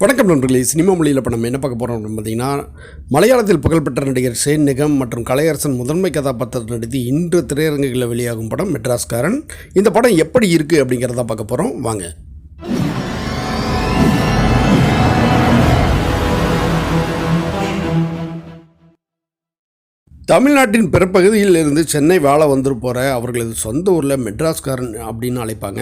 வணக்கம் நண்பர்களே சினிமா மொழியில் இப்போ நம்ம என்ன பார்க்க போகிறோம் அப்படின்னு பார்த்தீங்கன்னா மலையாளத்தில் புகழ்பெற்ற நடிகர் ஷேன் நிகம் மற்றும் கலையரசன் முதன்மை கதாபாத்திரத்தில் நடித்து இன்று திரையரங்குகளில் வெளியாகும் படம் மெட்ராஸ்காரன். இந்த படம் எப்படி இருக்குது அப்படிங்கிறத பார்க்க போகிறோம் வாங்க. தமிழ்நாட்டின் பிறப்பகுதியில் இருந்து சென்னை வாழ வந்து போகிற அவர்களது சொந்த ஊரில் மெட்ராஸ்காரன் அப்படின்னு அழைப்பாங்க.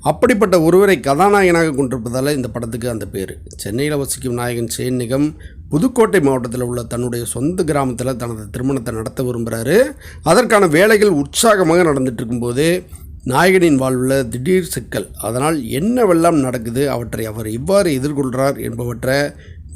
அப்படிப்பட்ட ஒருவரை கதாநாயகனாக கொண்டிருப்பதால் இந்த படத்துக்கு அந்த பேர். சென்னையில் வசிக்கும் நாயகன் சேன் நிகம் புதுக்கோட்டை மாவட்டத்தில் உள்ள தன்னுடைய சொந்த கிராமத்தில் தனது திருமணத்தை நடத்த விரும்புகிறாரு அதற்கான வேலைகள் உற்சாகமாக நடந்துட்டு இருக்கும்போது நாயகனின் வாழ்வில் திடீர் சிக்கல். அதனால் என்னவெல்லாம் நடக்குது? அவற்றை அவர் இவ்வாறு எதிர்கொள்கிறார் என்பவற்றை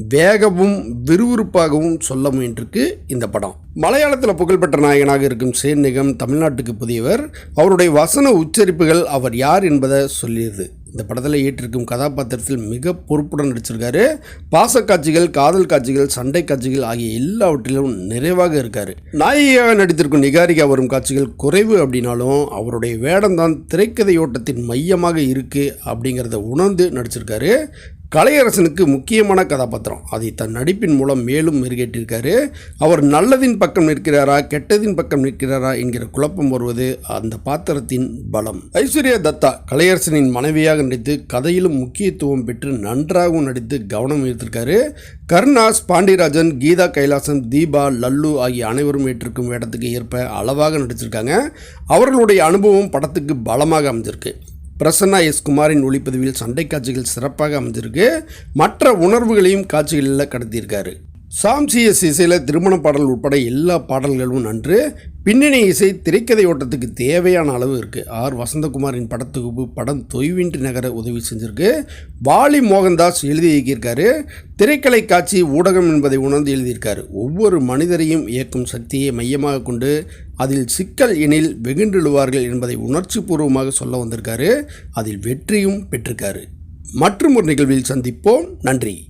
வேகமும் விறுவிறுப்பாகவும் சொல்ல முயன்றிருக்கு இந்த படம். மலையாளத்தில் புகழ்பெற்ற நாயகனாக இருக்கும் சேன்நிகம் தமிழ்நாட்டுக்கு புதியவர். அவருடைய வசன உச்சரிப்புகள் அவர் யார் என்பதை சொல்லியது. இந்த படத்தில் ஏற்றிருக்கும் கதாபாத்திரத்தில் மிக பொறுப்புடன் நடிச்சிருக்காரு. பாசக்காட்சிகள் காதல் காட்சிகள் சண்டை காட்சிகள் ஆகிய எல்லாவற்றிலும் நிறைவாக இருக்கார். நாயகியாக நடித்திருக்கும் நிகாரிகா வரும் காட்சிகள் குறைவு அப்படின்னாலும் அவருடைய வேடம்தான் திரைக்கதையோட்டத்தின் மையமாக இருக்குது அப்படிங்கிறத உணர்ந்து நடிச்சிருக்காரு. கலையரசனுக்கு முக்கியமான கதாபாத்திரம். அதை தன் நடிப்பின் மூலம் மேலும் மெருகேற்றிருக்காரு. அவர் நல்லதின் பக்கம் நிற்கிறாரா கெட்டதின் பக்கம் நிற்கிறாரா என்கிற குழப்பம் வருவது அந்த பாத்திரத்தின் பலம். ஐஸ்வர்யா தத்தா கலையரசனின் மனைவியாக நடித்து கதையிலும் முக்கியத்துவம் பெற்று நன்றாகவும் நடித்து கவனம் ஈர்த்திருக்காரு. கருணாஸ் பாண்டியராஜன் கீதா கைலாசன் தீபா லல்லு ஆகிய அனைவரும் ஏற்றிருக்கும் வேடத்துக்கு ஏற்ப அளவாக நடிச்சிருக்காங்க. அவர்களுடைய அனுபவம் படத்துக்கு பலமாக அமைஞ்சிருக்கு. பிரசன்னா எஸ் குமாரின் ஒளிப்பதிவில் சண்டை காட்சிகள் சிறப்பாக அமைஞ்சிருக்கு. மற்ற உணர்வுகளையும் காட்சிகளில் கடத்தியிருக்காரு. சாம்சிய இசையில் திருமண பாடல் உட்பட எல்லா பாடல்களும் நன்று. பின்னணி இசை திரைக்கதை ஓட்டத்துக்கு தேவையான அளவு இருக்குது ஆர். வசந்தகுமாரின் படத்தொகுப்பு படம் தொய்வின்றி நகர உதவி செஞ்சிருக்கு. வாலி மோகன்தாஸ் எழுதி இயக்கியிருக்காரு. திரைக்கலை காட்சி ஊடகம் என்பதை உணர்ந்து எழுதியிருக்காரு. ஒவ்வொரு மனிதரையும் இயக்கும் சக்தியை மையமாக கொண்டு அதில் சிக்கல் எனில் வெகுண்டெழுவார்கள் என்பதை உணர்ச்சி பூர்வமாக சொல்ல வந்திருக்காரு. அதில் வெற்றியும் பெற்றிருக்காரு. மற்றும் ஒரு நிகழ்வில் சந்திப்போம். நன்றி.